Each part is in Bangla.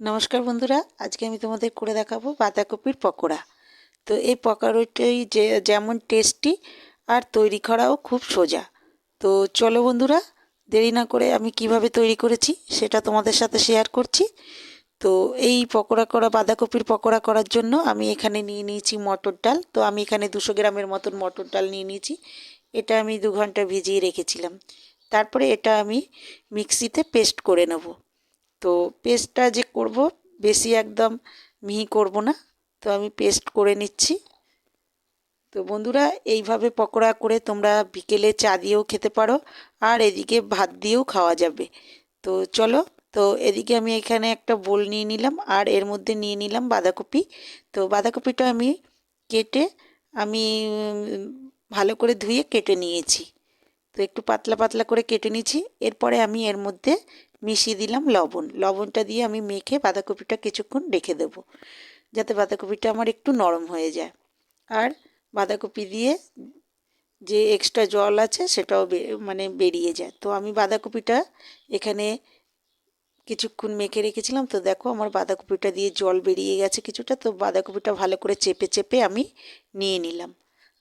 নমস্কার বন্ধুরা, আজকে আমি তোমাদের করে দেখাবো বাঁধাকপির পকোড়া। তো এই পকোড়াটাই যে, যেমন টেস্টি আর তৈরি করাও খুব সোজা। তো চলো বন্ধুরা, দেরি না করে আমি কীভাবে তৈরি করেছি সেটা তোমাদের সাথে শেয়ার করছি। তো এই পকোড়া করা, বাঁধাকপির পকোড়া করার জন্য আমি এখানে নিয়ে নিয়েছি মটর ডাল। তো আমি এখানে দুশো গ্রামের মতন মটর ডাল নিয়ে নিয়েছি। এটা আমি দু ঘণ্টা ভিজিয়ে রেখেছিলাম। তারপরে এটা আমি মিক্সিতে পেস্ট করে নেব। তো পেস্টটা যে করব, বেশি একদম মিহি করব না। তো আমি পেস্ট করে নিচ্ছি। তো বন্ধুরা, এইভাবে পকোড়া করে তোমরা বিকেলে চা দিয়েও খেতে পারো, আর এদিকে ভাত দিয়েও খাওয়া যাবে। তো চলো, তো এদিকে আমি এখানে একটা বোল নিয়ে নিলাম, আর এর মধ্যে নিয়ে নিলাম বাঁধাকপি। তো বাঁধাকপিটা আমি কেটে, আমি ভালো করে ধুয়ে কেটে নিয়েছি। তো একটু পাতলা পাতলা করে কেটে নিয়েছি। এরপরে আমি এর মধ্যে মিশিয়ে দিলাম লবণ। লবণটা দিয়ে আমি মেখে বাঁধাকপিটা কিছুক্ষণ রেখে দেব, যাতে বাঁধাকপিটা আমার একটু নরম হয়ে যায়। আর বাঁধাকপি দিয়ে যে এক্সট্রা জল আছে সেটাও মানে বেরিয়ে যায়। তো আমি বাঁধাকপিটা এখানে কিছুক্ষণ মেখে রেখেছিলাম। তো দেখো আমার বাঁধাকপিটা দিয়ে জল বেরিয়ে গেছে কিছুটা। তো বাঁধাকপিটা ভালো করে চেপে চেপে আমি নিয়ে নিলাম।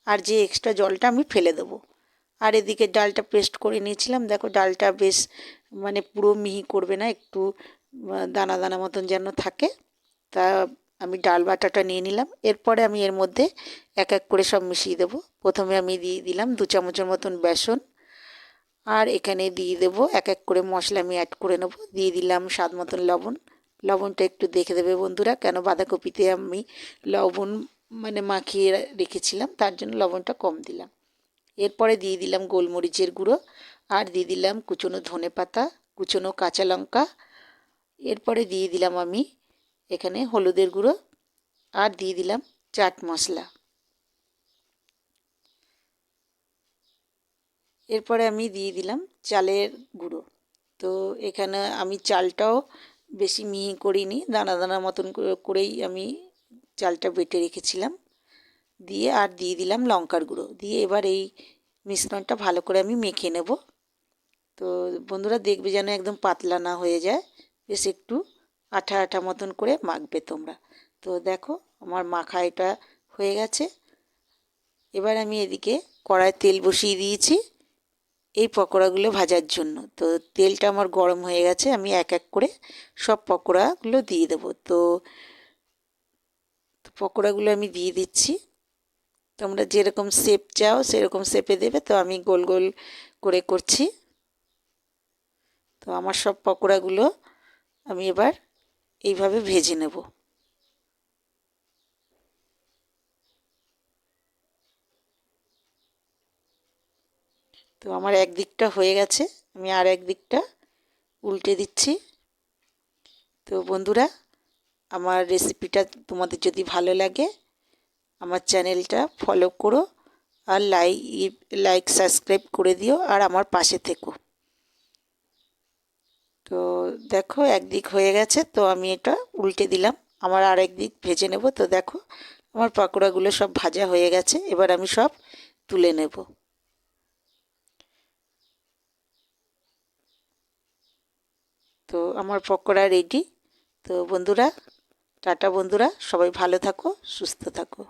আর যে এক্সট্রা জলটা আমি ফেলে দেবো। আর এদিকে ডালটা পেস্ট করে নিয়েছিলাম। দেখো ডালটা বেশ মানে পুরো মিহি করবে না, একটু দানা দানা মতন যেন থাকে। তা আমি ডাল বাটাটা নিয়ে নিলাম। এরপরে আমি এর মধ্যে এক এক করে সব মিশিয়ে দেবো। প্রথমে আমি দিয়ে দিলাম দু চামচের মতন বেসন। আর এখানে দিয়ে দেবো এক এক করে মশলা আমি অ্যাড করে নেব। দিয়ে দিলাম স্বাদ মতন লবণ। লবণটা একটু দেখে দেবে বন্ধুরা, কেন বাঁধাকপিতে আমি লবণ মানে মাখিয়ে রেখেছিলাম, তার জন্য লবণটা কম দিলাম। এরপরে দিয়ে দিলাম গোলমরিচের গুঁড়ো, আর দিয়ে দিলাম কুচনো ধনে পাতা, কুচনো কাঁচা লঙ্কা। এরপরে দিয়ে দিলাম আমি এখানে হলুদের গুঁড়ো, আর দিয়ে দিলাম চাট মশলা। এরপরে আমি দিয়ে দিলাম চালের গুঁড়ো। তো এখানে আমি চালটাও বেশি মিহি করিনি, দানা দানা মতন করেই আমি চালটা বেটে রেখেছিলাম। দিয়ে আর দিয়ে দিলাম লঙ্কার গুঁড়ো। দিয়ে এবার এই মিশ্রণটা ভালো করে আমি মেখে নেব। তো বন্ধুরা দেখবে যেন একদম পাতলা না হয়ে যায়। বেশ একটু আঠা আঠা মতন করে মাখবে তোমরা। তো দেখো আমার মাখা এটা হয়ে গেছে। এবার আমি এদিকে কড়ায় তেল বসিয়ে দিয়েছি এই পকোড়াগুলো ভাজার জন্য। তো তেলটা আমার গরম হয়ে গেছে, আমি এক এক করে সব পকোড়াগুলো দিয়ে দেবো। তো পকোড়াগুলো আমি দিয়ে দিচ্ছি। তোমরা যেরকম শেপ চাও, সেরকম শেপে দেবে। তো আমি গোল গোল করে করছি। তো আমার সব পকোড়াগুলো আমি এবার এইভাবে ভেজে নেব। তো আমার এক দিকটা হয়ে গেছে। আমি আর এক দিকটা উল্টে দিচ্ছি। তো বন্ধুরা, আমার রেসিপিটা তোমাদের যদি ভালো লাগে আমার চ্যানেলটা ফলো করো আর লাইক লাইক সাবস্ক্রাইব করে দিও আর আমার পাশে থেকো। তো দেখো একদিক হয়ে গেছে, তো আমি এটা উল্টে দিলাম। আমার আর দিক ভেজে নেব, তো দেখো আমার পাকোড়াগুলো সব ভাজা হয়ে গেছে, এবার আমি সব তুলে নেব। তো আমার পকোড়া রেডি তো বন্ধুরা, টাটা বন্ধুরা, সবাই ভালো থাকো, সুস্থ থাকো।